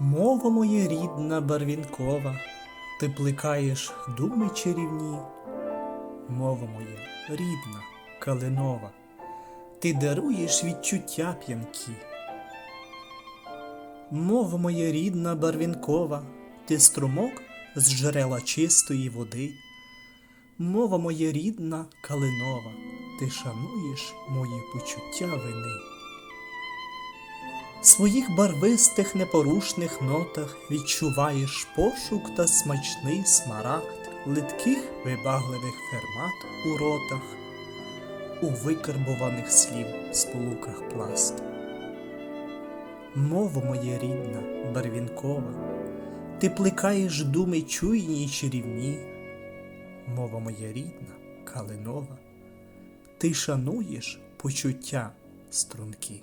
Мова моя рідна барвінкова, ти плекаєш думи чарівні. Мова моя рідна, калинова, ти даруєш відчуття п'янкі. Мова моя рідна барвінкова, ти струмок з джерела чистої води. Мова моя рідна калинова, ти шануєш мої почуття вини. В своїх барвистих непорушних нотах відчуваєш пошук та смачний смарагд литких вибагливих фермат у ротах, у викарбованих слів сполуках пласт. Мова моя рідна, барвінкова, ти плекаєш думи чуйні й чарівні. Мова моя рідна, калинова, ти шануєш почуття струнки.